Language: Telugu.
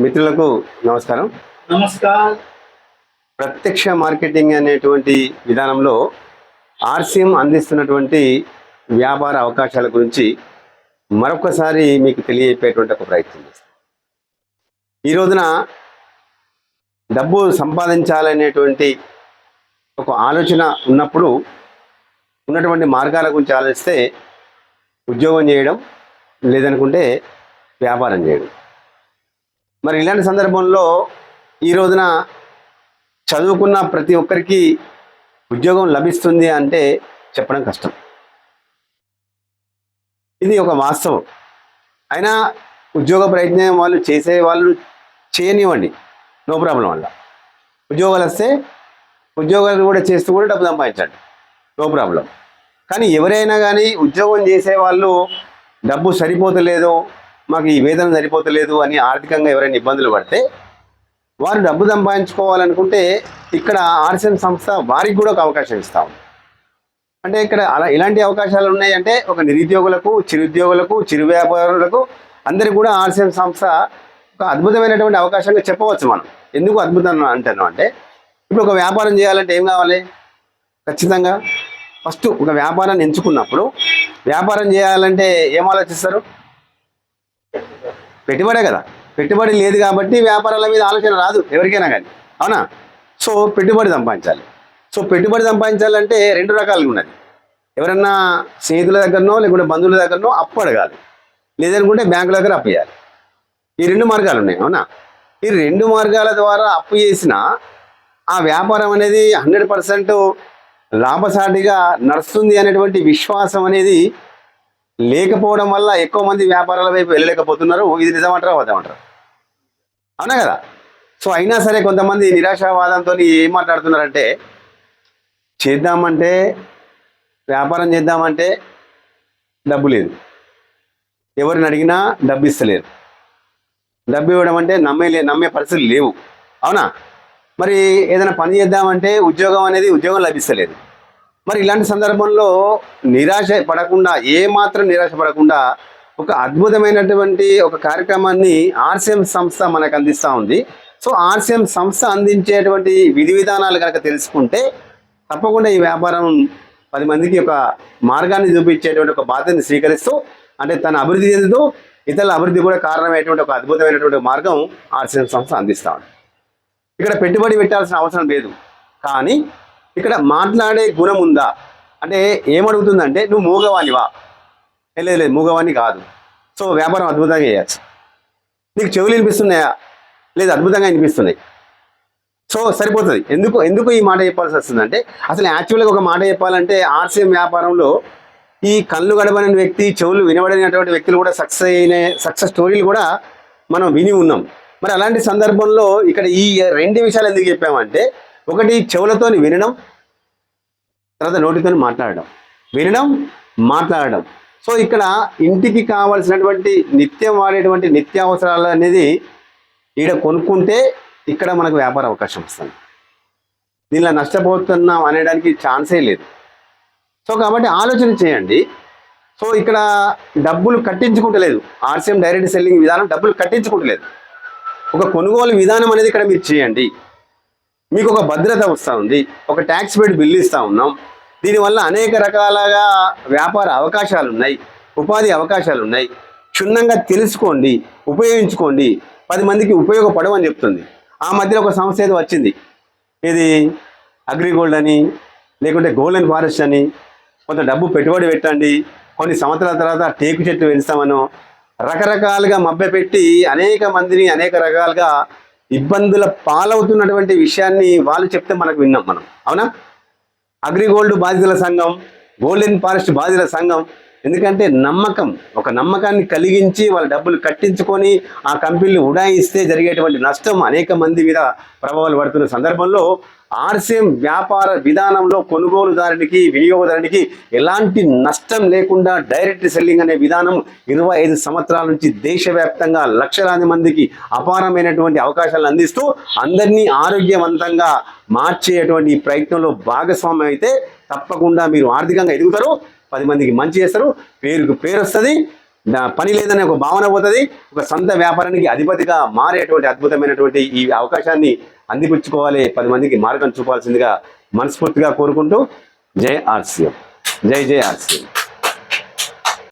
మిత్రులకు నమస్కారం. నమస్కార్. ప్రత్యక్ష మార్కెటింగ్ అనేటువంటి విధానంలో ఆర్సీఎం అందిస్తున్నటువంటి వ్యాపార అవకాశాల గురించి మరొకసారి మీకు తెలియజేపేటువంటి ఒక ప్రయత్నం చేస్తాం. ఈ రోజున డబ్బు సంపాదించాలనేటువంటి ఒక ఆలోచన ఉన్నప్పుడు ఉన్నటువంటి మార్గాల గురించి ఆలోచిస్తే ఉద్యోగం చేయడం లేదనుకుంటే వ్యాపారం చేయడం. మరి ఇలాంటి సందర్భంలో ఈ రోజున చదువుకున్న ప్రతి ఒక్కరికి ఉద్యోగం లభిస్తుంది అంటే చెప్పడం కష్టం. ఇది ఒక వాస్తవం. అయినా ఉద్యోగ ప్రయత్నం వాళ్ళు చేసే వాళ్ళు చేయనివ్వండి. నో ప్రాబ్లం వల్ల. ఉద్యోగాలు వస్తే ఉద్యోగాలు కూడా చేస్తూ కూడా డబ్బు సంపాదించండి. No problem. కానీ ఎవరైనా కానీ ఉద్యోగం చేసే వాళ్ళు డబ్బు సరిపోతలేదో మాకు ఈ వేతనం సరిపోతలేదు అని ఆర్థికంగా ఎవరైనా ఇబ్బందులు పడితే వారు డబ్బు సంపాదించుకోవాలనుకుంటే ఇక్కడ ఆర్సీఎం సంస్థ వారికి కూడా ఒక అవకాశం ఇస్తాం అంటే ఇక్కడ అలా ఇలాంటి అవకాశాలు ఉన్నాయంటే ఒక నిరుద్యోగులకు చిరుద్యోగులకు చిరు వ్యాపారులకు అందరికీ కూడా ఆర్సిఎం సంస్థ ఒక అద్భుతమైనటువంటి అవకాశంగా చెప్పవచ్చు మనం. ఎందుకు అద్భుతం అంటాను అంటే ఇప్పుడు ఒక వ్యాపారం చేయాలంటే ఏం కావాలి? ఖచ్చితంగా ఫస్ట్ ఒక వ్యాపారాన్ని ఎంచుకున్నప్పుడు వ్యాపారం చేయాలంటే ఏం ఆలోచిస్తారు? పెట్టుబడే కదా. పెట్టుబడి లేదు కాబట్టి వ్యాపారాల మీద ఆలోచన రాదు ఎవరికైనా కానీ. అవునా? సో పెట్టుబడి సంపాదించాలి. సో పెట్టుబడి సంపాదించాలంటే రెండు రకాలుగా ఉన్నది. ఎవరన్నా స్నేహితుల దగ్గరనో లేకుంటే బంధువుల దగ్గరనో అప్పు అడగాలి. లేదనుకుంటే బ్యాంకుల దగ్గర అప్పు చేయాలి ఈ రెండు మార్గాలు ఉన్నాయి అవునా? ఈ రెండు మార్గాల ద్వారా అప్పు చేసిన ఆ వ్యాపారం అనేది హండ్రెడ్ పర్సెంట్ లాభసాటిగా నడుస్తుంది అనేటువంటి విశ్వాసం అనేది లేకపోవడం వల్ల ఎక్కువ మంది వ్యాపారాల వైపు వెళ్ళలేకపోతున్నారు. ఇది నిజమంటారా వద్దామంటారు అవునా కదా? సో అయినా సరే కొంతమంది నిరాశావాదంతో ఏం మాట్లాడుతున్నారంటే చేద్దామంటే వ్యాపారం చేద్దామంటే డబ్బు లేదు. ఎవరిని అడిగినా డబ్బు ఇస్తలేరు. డబ్బు ఇవ్వడం అంటే నమ్మే నమ్మే పరిస్థితులు లేవు. అవునా? మరి ఏదైనా పని చేద్దామంటే ఉద్యోగం అనేది ఉద్యోగం లభిస్తలేదు. మరి ఇలాంటి సందర్భంలో నిరాశ పడకుండా ఏ మాత్రం నిరాశ పడకుండా ఒక అద్భుతమైనటువంటి ఒక కార్యక్రమాన్ని ఆర్సీఎం సంస్థ మనకు అందిస్తూ ఉంది. సో ఆర్సీఎం సంస్థ అందించేటువంటి విధి విధానాలు కనుక తెలుసుకుంటే తప్పకుండా ఈ వ్యాపారం పది మందికి ఒక మార్గాన్ని చూపించేటువంటి ఒక బాధ్యతను స్వీకరిస్తూ అంటే తన అభివృద్ధి చెందుతూ ఇతరుల అభివృద్ధి కూడా కారణమైనటువంటి ఒక అద్భుతమైనటువంటి మార్గం ఆర్సీఎం సంస్థ అందిస్తూ ఇక్కడ పెట్టుబడి పెట్టాల్సిన అవసరం లేదు. కానీ ఇక్కడ మాట్లాడే గుణం ఉందా? అంటే ఏమడుగుతుందంటే నువ్వు మూగవానివా లేదు లేదు మూగవాణి కాదు. సో వ్యాపారం అద్భుతంగా చేయచ్చు. నీకు చెవులు వినిపిస్తున్నాయా? లేదు అద్భుతంగా వినిపిస్తున్నాయి. సో సరిపోతుంది. ఎందుకు ఎందుకు ఈ మాట చెప్పాల్సి వస్తుందంటే అసలు యాక్చువల్గా ఒక మాట చెప్పాలంటే ఆర్సీఎం వ్యాపారంలో ఈ కళ్ళు గడపని వ్యక్తి చెవులు వినబడినటువంటి వ్యక్తులు కూడా సక్సెస్ అయిన సక్సెస్ స్టోరీలు కూడా మనం విని ఉన్నాం. మరి అలాంటి సందర్భంలో ఇక్కడ ఈ రెండు విషయాలు ఎందుకు చెప్పామంటే ఒకటి చెవులతోని వినడం తర్వాత నోటితో మాట్లాడడం. వినడం మాట్లాడడం. సో ఇక్కడ ఇంటికి కావాల్సినటువంటి నిత్యం వాడేటువంటి నిత్యావసరాలు అనేది ఈడ కొనుక్కుంటే ఇక్కడ మనకు వ్యాపార అవకాశం వస్తుంది. దీనిలో నష్టపోతున్నాం అనేదానికి ఛాన్సే లేదు. సో కాబట్టి ఆలోచన చేయండి. సో ఇక్కడ డబ్బులు కట్టించుకుంటలేదు. ఆర్సీఎం డైరెక్ట్ సెల్లింగ్ విధానం డబ్బులు కట్టించుకుంటలేదు. ఒక కొనుగోలు విధానం అనేది ఇక్కడ మీరు చేయండి. మీకు ఒక భద్రత వస్తూ ఉంది ఒక ట్యాక్స్ పెట్టి బిల్లు ఇస్తూ ఉన్నాం. దీనివల్ల అనేక రకాలుగా వ్యాపార అవకాశాలు ఉన్నాయి ఉపాధి అవకాశాలు ఉన్నాయి క్షుణ్ణంగా తెలుసుకోండి ఉపయోగించుకోండి. పది మందికి ఉపయోగపడవని చెప్తుంది. ఆ మధ్యలో ఒక సంస్థ ఏదో వచ్చింది. ఇది అగ్రిగోల్డ్ అని లేకుంటే గోల్డెన్ ఫారెస్ట్ అని. కొంత డబ్బు పెట్టుబడి పెట్టండి. కొన్ని సంవత్సరాల తర్వాత టేకు చెట్లు పెంచుతామనో. రకరకాలుగా మభ్యపెట్టి అనేక మందిని అనేక రకాలుగా ఇబ్బందుల పాలవుతున్నటువంటి విషయాన్ని వాళ్ళు చెప్తే మనకు విన్నాం మనం. అవునా? అగ్రిగోల్డ్ బాధితుల సంఘం గోల్డెన్ ఫారెస్ట్ బాధితుల సంఘం ఎందుకంటే నమ్మకం ఒక నమ్మకాన్ని కలిగించి వాళ్ళ డబ్బులు కట్టించుకొని ఆ కంపెనీలు ఉడాయిస్తే జరిగేటువంటి నష్టం అనేక మంది మీద ప్రభావాలు పడుతున్న సందర్భంలో ఆర్సీఎం వ్యాపార విధానంలో కొనుగోలుదారునికి వినియోగదారునికి ఎలాంటి నష్టం లేకుండా డైరెక్ట్ సెల్లింగ్ అనే విధానం ఇరవై ఐదు సంవత్సరాల నుంచి దేశవ్యాప్తంగా లక్షలాది మందికి అపారమైనటువంటి అవకాశాలను అందిస్తూ అందరినీ ఆరోగ్యవంతంగా మార్చేటువంటి ఈ ప్రయత్నంలో భాగస్వామ్యం అయితే తప్పకుండా మీరు ఆర్థికంగా ఎదుగుతారు. పది మందికి మంచి చేస్తారు. పేరుకు పేరు వస్తుంది. పని లేదనే ఒక భావన పోతుంది. ఒక సొంత వ్యాపారానికి అధిపతిగా మారేటువంటి అద్భుతమైనటువంటి ఈ అవకాశాన్ని అందిపుచ్చుకోవాలి. పది మందికి మార్గం చూపాల్సిందిగా మనస్ఫూర్తిగా కోరుకుంటూ జై ఆర్సీఎం. జై జై ఆర్సీఎం.